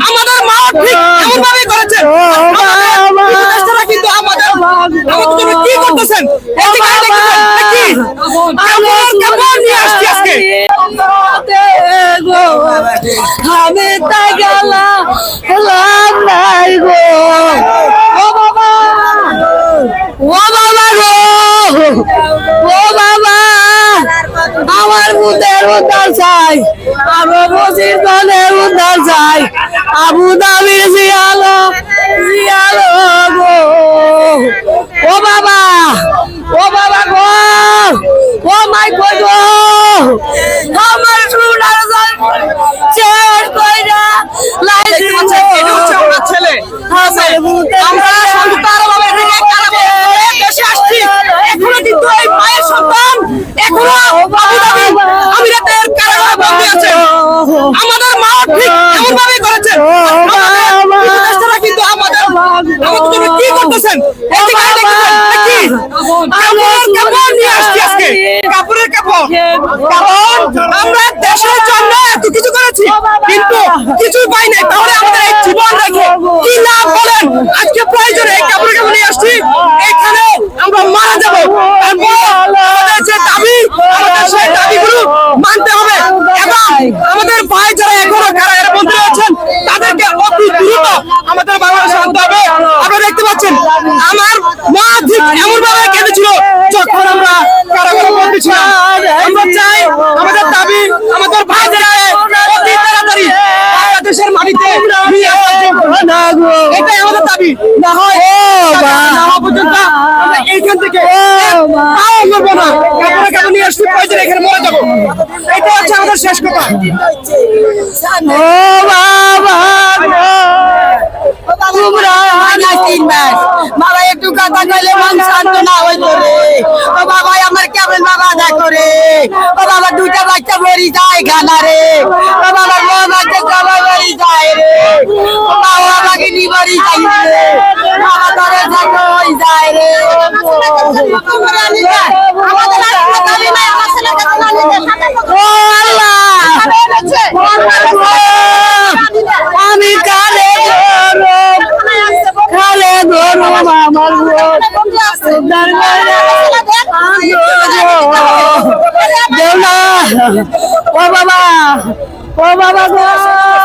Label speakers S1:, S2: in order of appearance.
S1: আমাদের মা ঠিক কিন্তু আমাদের আমাদের কি করতেছেন? নিয়ে আমি তাকে উদ্ধার চাই আরও বসির দলে উদ্ধার চাই। আবু দাবির জিয়ালো আমাদের মা ঠিক এমন ভাবে করেছেন কিন্তু আমাদের আমাদের কি করতেছেন? এদিকে দেখতেছেন এ কি কাপড়ের কাপড় নিয়ে আসছি আজকে। কাপড়ের কারণ আমরা দেশের জন্য এত কিছু করেছি কিন্তু কিছুই পাই নাই। তাহলে আমাদের এই জীবন রেখে কি লাভ বলেন? আজকে প্রয়োজনে এই কাপড় কাপড় নিয়ে আসছি এখানে আমরা মারা যাব তারপর আমাদের যে দাবি আমাদের সেই দাবিগুলো মানতে হবে এবং আমাদের ভাই যারা এখনও কারাগারে বন্দী আছেন তাদেরকে অতি দ্রুত আমাদের বাংলাদেশে আনতে হবে আপনারা দেখতে পাচ্ছেন আমার মা ঠিক এমন ভাবে কেঁদেছিল যখন আমরা কারাগারে বন্দী ছিলাম। আমরা চাই আমাদের দাবি আমাদের ভাই অতি তাড়াতাড়ি বাংলাদেশের মাটিতে। এটাই আমাদের দাবি। না হয় না হওয়া পর্যন্ত আমরা এইখান থেকে তাও লড়বো না। কাপড়ে কাপড় নিয়ে আসছি প্রয়োজন এখানে মরে যাব। এটা হচ্ছে আমাদের শেষ কথা।
S2: ও বাবা। তোমরা আনা তিন মাস। বাবা একটু কথা কইলে মন শান্ত না হইতো রে। ও বাবা আমার কেমন বাবা দেখো রে। ও বাবা দুইটা বাচ্চা মরি যায় গানা রে। ও বাবা বউ বাচ্চা সবাই মরি যায় রে। ও বাবা আমাকে নি মরি রে। বাবা ধরে থাকো হই যায় রে। ও আল্লাহ। আমার উদ্ধার ও বাবা ও বাবা গো। বাবা